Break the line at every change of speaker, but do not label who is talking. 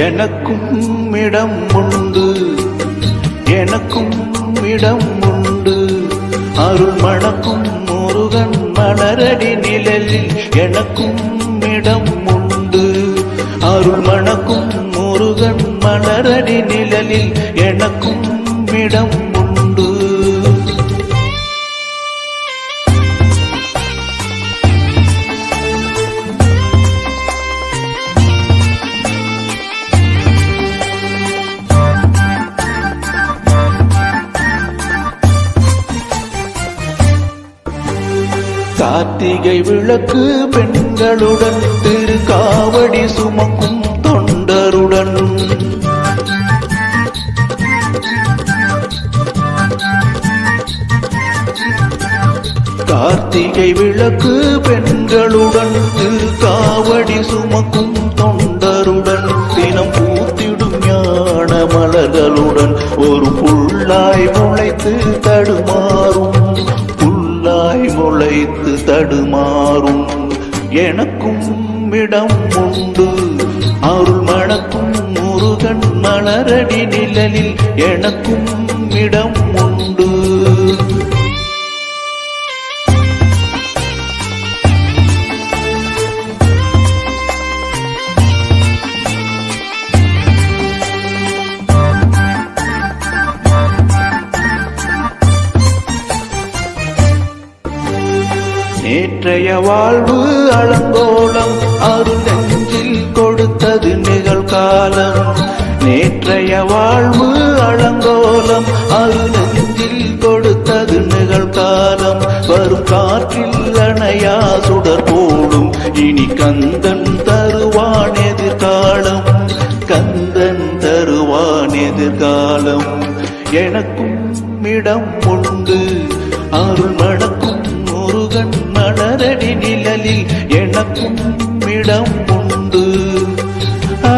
எனக்கும் இடம் உண்டு. எனக்கும் இடம் உண்டு. அருள் மணக்கும் முருகன் மலரடி நிழலில் எனக்கும் இடம் உண்டு. அருள் மணக்கும் முருகன் மலரடி நிழலில் எனக்கும் இடம் உண்டு. கார்த்திகை விளக்கு பெண்களுடன் திரு காவடி சுமக்கும் தொண்டருடன். கார்த்திகை விளக்கு பெண்களுடன் திரு காவடி சுமக்கும் தொண்டருடன். வைத்து தடுமாறும் எனக்கும் இடம் உண்டு. அருள் மணக்கும் முருகன் மலரடி நிழலில் எனக்கும் இடம் உண்டு. நேற்றைய வாழ்வு அலங்கோலம் அருள் நெஞ்சில் கொடுத்தது நிகழ்காலம். நேற்றைய வாழ்வு அலங்கோலம் அருள் நெஞ்சில் கொடுத்தது நிகழ்காலம். வரும் காற்றில் அணையா சுடர் போடும். இனி கந்தன் தருவான் எதிர்காலம். கந்தன் தருவான் எதிர்காலம். எனக்கும் இடம் உண்டு. அருள் மணக்கும் முருகன் மலரடி நிழலில் எனக்கும் இடம் உண்டு. ஆ